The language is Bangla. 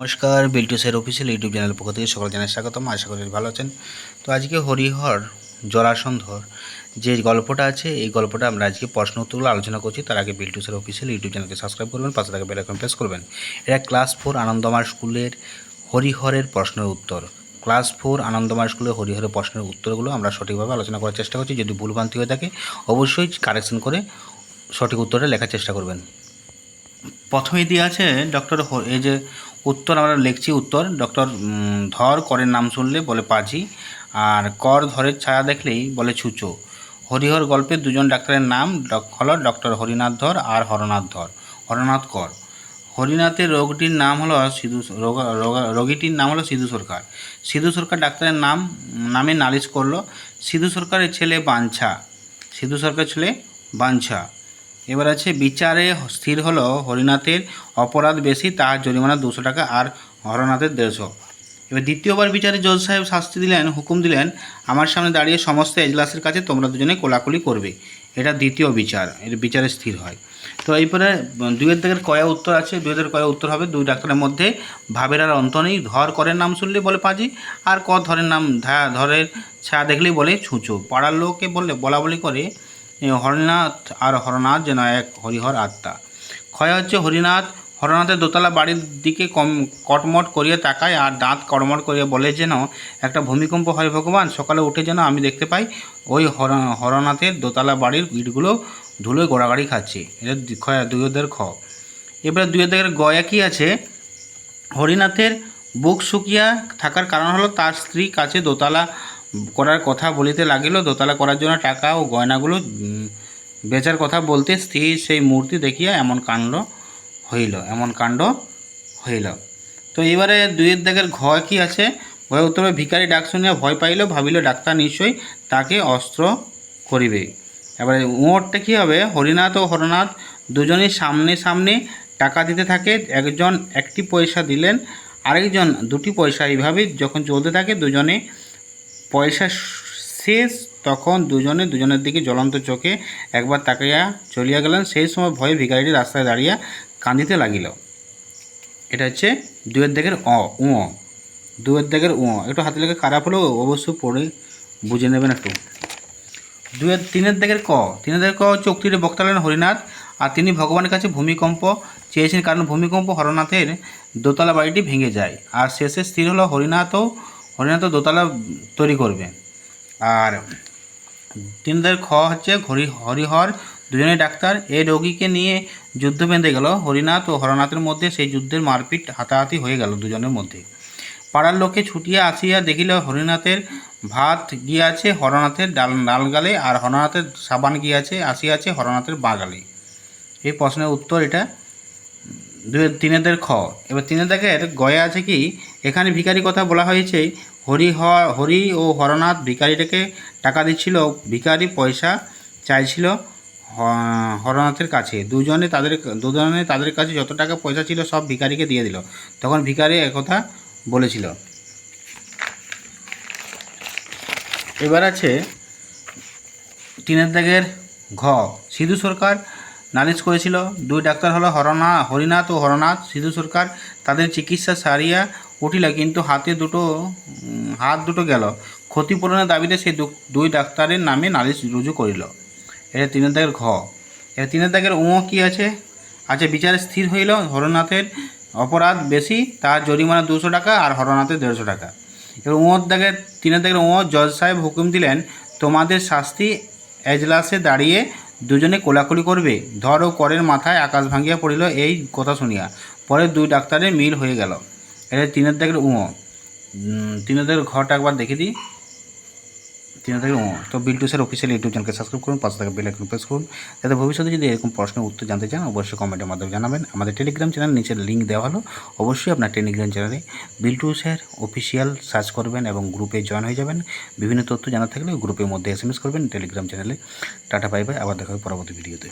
নমস্কার Biltu sir official YouTube channel পক্ষ থেকে সকল জানাই স্বাগতম। আশা করি ভালো আছেন। তো আজকে হরিহর জলাসন্ধর যে গল্পটা আছে, এই গল্পটা আমরা আজকে প্রশ্ন উত্তরগুলো আলোচনা করছি। তার আগে বিল্টু স্যার অফিসিয়াল ইউটিউব চ্যানেলকে সাবস্ক্রাইব করবেন, পাশে থাকা বেল আইকন প্রেস করবেন। এটা ক্লাস ফোর আনন্দমার স্কুলের হরিহরের প্রশ্নের উত্তর। ক্লাস ফোর আনন্দমার স্কুলের হরিহরের প্রশ্নের উত্তরগুলো আমরা সঠিকভাবে আলোচনা করার চেষ্টা করছি। যদি ভুলভ্রান্তি হয়ে থাকে, অবশ্যই কারেকশন করে সঠিক উত্তরটা লেখার চেষ্টা করবেন। প্রথমেই দিয়ে আছে ডক্টর এই যে উত্তর আমরা লিখছি উত্তর, ডক্টর ধর করের নাম শুনলে বলে পাজি, আর কর ধরের ছায়া দেখলেই বলে ছুচো। হরিহর গল্পের দুজন ডাক্তারের নাম হলো ডক্টর হরিনাথ ধর আর হরনাথ ধর, হরনাথ কর। হরিনাথের রোগটির নাম হলো সিধু রোগা- রোগা- রোগীটির নাম হলো সিধু সরকার। সিধু সরকার ডাক্তারের নাম, নামে নালিশ করল, সিধু সরকারের ছেলে বাঞ্ছা, সিধু সরকারের ছেলে বাঞ্ছা। এবার আছে, বিচারে স্থির হলো হরিনাথের অপরাধ বেশি, তার জরিমানা দুশো টাকা আর হরনাথের দেড়শো। এবার দ্বিতীয়বার বিচারে জজ সাহেব শাস্তি দিলেন, হুকুম দিলেন, আমার সামনে দাঁড়িয়ে সমস্ত এজলাসের কাছে তোমরা দুজনে কোলাকুলি করবে। এটা দ্বিতীয় বিচার, এর বিচারে স্থির হয়। তো এরপরে দুয়ের দিকের কয়া উত্তর আছে দুয়ের কয়া উত্তর হবে, দুই ডাক্তারের মধ্যে ভাবের আর অন্ত নেই, ধর করের নাম শুনলে বলে পাজি, আর ক ধরের নাম ধরের ছায়া দেখলেই বলে ছুঁচো। পাড়ার লোকে বললে, বলা বলি করে হরিনাথ আর হরনাথ যেন এক হরিহর আত্মা। ক্ষয় হচ্ছে হরিনাথ। হরনাথের দোতলা বাড়ির দিকে কম কটমট করিয়ে তাকায় আর দাঁত কটমট করিয়ে বলে যেন, একটা ভূমিকম্প হয় ভগবান, সকালে উঠে যেন আমি দেখতে পাই ওই হর হরনাথের দোতলা বাড়ির ইটগুলো ধুলোয় গোড়াগাড়ি খাচ্ছে। দি- ক্ষয় দুইদের খ এবারে দুইদের গয়া কি আছে। হরিনাথের বুক শুকিয়া থাকার কারণ হলো তার স্ত্রী কাছে দোতলা করার কথা বলিতে লাগিল, দোতলা করার জন্য টাকা ও গয়নাগুলো বেচার কথা বলতে স্ত্রী সেই মূর্তি দেখিয়া এমন কাণ্ড হইল, এমন কাণ্ড হইল। তো এবারে দুইয়ের দাগের ঘ কি আছে? ভয় উত্তরে ভিখারি ডাক শুনিয়া ভয় পাইল, ভাবিল ডাক্তার নিশ্চয়ই তাকে অস্ত্র করিবে। এবারে উঁটটা কী হবে? হরিনাথ ও হরনাথ দুজনই সামনে সামনে টাকা দিতে থাকে, একজন একটি পয়সা দিলেন, আরেকজন দুটি পয়সা এইভাবে যখন চলতে থাকে, দুজনে পয়সা শেষ তখন দুজনে, দুজনের দিকে জ্বলন্ত চোখে একবার তাকাইয়া চলিয়া গেলেন। সেই সময় ভয়ে ভিখারিটি রাস্তায় দাঁড়িয়া কাঁদিতে লাগিল। এটা হচ্ছে দুয়ের দিকের অ, উঁ দুয়ের দিকের উঁ একটু হাতে লেগে খারাপ হলেও অবশ্যই পড়ে, বুঝে নেবেন একটু। দুয়ের, তিনের দিকের ক, তিনের দিকের ক চোখ তীরে বক্তালেন হরিনাথ, আর তিনি ভগবানের কাছে ভূমিকম্প চেয়েছেন, কারণ ভূমিকম্প হরনাথের দোতলা বাড়িটি ভেঙে যায়। আর শেষে স্থির হলো হরিনাথও হরিনাথও দোতলা তৈরি করবে। আর তিনদের খ হচ্ছে হরি হরিহর, দুজনেই ডাক্তার। এই রোগীকে নিয়ে যুদ্ধ বেঁধে গেল। হরিনাথ ও হরনাথের মধ্যে সেই যুদ্ধের মারপিট হাতাহাতি হয়ে গেল দুজনের মধ্যে। পাড়ার লোকে ছুটিয়া আসিয়া দেখিল হরিনাথের ভাত গিয়াছে হরনাথের ডাল ডাল গালে আর হরনাথের সাবান গিয়াছে, আসিয়াছে হরনাথের বাগালে। এই প্রশ্নের উত্তর এটা। দুই তিনেদের খ। এবার তিনেদের গয়া আছে কি, এখানে ভিখারি কথা বলা হয়েছে, হরি হ- হরি ও হরনাথ ভিখারিটাকে টাকা দিচ্ছিল, ভিখারি পয়সা চাইছিল হরনাথের কাছে। দুজনে তাদের দুজনে তাদের কাছে যত টাকা পয়সা ছিল সব ভিখারিকে দিয়ে দিল। তখন ভিখারি একথা বলেছিল। এবার আছে তিনের দাগের ঘ। সিধু সরকার নালিশ করেছিল, দুই ডাক্তার হলো হরনা, হরিনাথ ও হরনাথ, সিধু সরকার, তাদের চিকিৎসা সারিয়া উঠিল, কিন্তু হাতে দুটো হাত দুটো গেল। ক্ষতিপূরণের দাবিতে সেই দুই ডাক্তারের নামে নালিশ রুজু করিল। এটা তিনের দাগের ঘ। এটা তিনের দাগের উঁ কি আছে? আছে, বিচারে স্থির হইল, হরনাথের অপরাধ বেশি, তার জরিমানা দুশো টাকা আর হরনাথের দেড়শো টাকা। এবার উঁর দাগের, তিনের দাগের উঁ জজ সাহেব হুকুম দিলেন, তোমাদের শাস্তি এজলাসে দাঁড়িয়ে দুজনে কোলাকুলি করবে। ধর ও করের মাথায় আকাশ ভাঙিয়া পড়িল এই কথা শুনিয়া। পরে দুই ডাক্তারের মিল হয়ে গেল। এটা তিনের দাগের উঁ তিনের দাগের ঘরটা একবার দেখে দিই। দাগের উঁ তো বিল্টু স্যার অফিসিয়াল ইউটিউব চ্যানেলকে সাবস্ক্রাইব করুন, পাশে থাকা বেল আইকন প্রেস করুন, যাতে ভবিষ্যতে যদি এরকম প্রশ্নের উত্তর জানতে চান, অবশ্যই কমেন্টের মাধ্যমে জানাবেন। আমাদের টেলিগ্রাম চ্যানেল নিচের লিঙ্ক দেওয়া হলো। অবশ্যই আপনার টেলিগ্রাম চ্যানেলে বিল্টু স্যার অফিসিয়াল সার্চ করবেন এবং গ্রুপে জয়েন হয়ে যাবেন। বিভিন্ন তথ্য জানা থাকলে গ্রুপের মধ্যে এস করবেন টেলিগ্রাম চ্যানেলে টাটা বাই বাই আবার দেখা হবে পরবর্তী ভিডিওতে